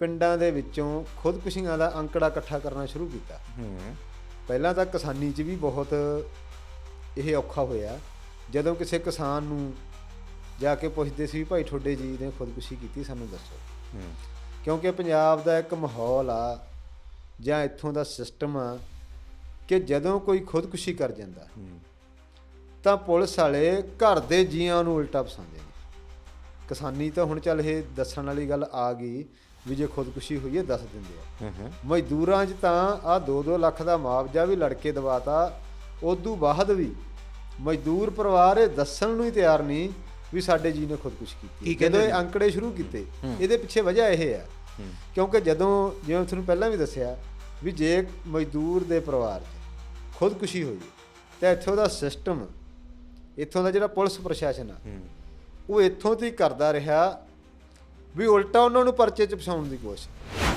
ਪਿੰਡਾਂ ਦੇ ਵਿੱਚੋਂ ਖੁਦਕੁਸ਼ੀਆਂ ਦਾ ਅੰਕੜਾ ਇਕੱਠਾ ਕਰਨਾ ਸ਼ੁਰੂ ਕੀਤਾ। ਹੂੰ। ਪਹਿਲਾਂ ਤਾਂ ਕਿਸਾਨੀ 'ਚ ਵੀ ਬਹੁਤ ਇਹ ਔਖਾ ਹੋਇਆ। ਜਦੋਂ ਕਿਸੇ ਕਿਸਾਨ ਨੂੰ ਜਾ ਕੇ ਪੁੱਛਦੇ ਸੀ ਭਾਈ ਤੁਹਾਡੇ ਜੀ ਨੇ ਖੁਦਕੁਸ਼ੀ ਕੀਤੀ ਸਾਨੂੰ ਦੱਸੋ। ਹੂੰ। ਕਿਉਂਕਿ ਪੰਜਾਬ ਦਾ ਇੱਕ ਮਾਹੌਲ ਆ ਜਾਂ ਇੱਥੋਂ ਦਾ ਸਿਸਟਮ ਆ ਕਿ ਜਦੋਂ ਕੋਈ ਖੁਦਕੁਸ਼ੀ ਕਰ ਜਾਂਦਾ ਤਾਂ ਪੁਲਿਸ ਵਾਲੇ ਘਰ ਦੇ ਜੀਆਂ ਨੂੰ ਉਲਟਾ ਪਸੰਦੇ ਨੇ। ਕਿਸਾਨੀ ਤਾਂ ਹੁਣ ਚੱਲ ਇਹ ਦੱਸਣ ਵਾਲੀ ਗੱਲ ਆ ਗਈ ਵੀ ਜੇ ਖੁਦਕੁਸ਼ੀ ਹੋਈ ਹੈ ਦੱਸ ਦਿੰਦੇ ਆ। ਮਜ਼ਦੂਰਾਂ 'ਚ ਤਾਂ ਆ 2-2 ਲੱਖ ਦਾ ਮੁਆਵਜ਼ਾ ਵੀ ਲੜਕੇ ਦਵਾਤਾ। ਉਦੋਂ ਬਾਅਦ ਵੀ ਮਜ਼ਦੂਰ ਪਰਿਵਾਰ ਇਹ ਦੱਸਣ ਨੂੰ ਹੀ ਤਿਆਰ ਨਹੀਂ ਵੀ ਸਾਡੇ ਜੀ ਨੇ ਖੁਦਕੁਸ਼ੀ ਕੀਤੀ। ਕਹਿੰਦੇ ਜਦੋਂ ਇਹ? ਅੰਕੜੇ ਸ਼ੁਰੂ ਕੀਤੇ। ਇਹਦੇ ਪਿੱਛੇ ਵਜ੍ਹਾ ਇਹ ਹੂੰ। ਕਿਉਂਕਿ ਜਦੋਂ ਜਿਵੇਂ ਤੁਹਾਨੂੰ ਪਹਿਲਾਂ ਵੀ ਦੱਸਿਆ ਵੀ ਜੇ ਮਜ਼ਦੂਰ ਦੇ ਪਰਿਵਾਰ 'ਚ ਖੁਦਕੁਸ਼ੀ ਹੋਈ ਤਾਂ ਇੱਥੋਂ ਦਾ ਸਿਸਟਮ ਇੱਥੋਂ ਦਾ ਜਿਹੜਾ ਪੁਲਿਸ ਪ੍ਰਸ਼ਾਸਨ ਆ ਉਹ ਇੱਥੋਂ ਤੋਂ ਹੀ ਕਰਦਾ ਰਿਹਾ ਵੀ ਉਲਟਾ ਉਹਨਾਂ ਨੂੰ ਪਰਚੇ 'ਚ ਫਸਾਉਣ ਦੀ ਕੋਸ਼ਿਸ਼।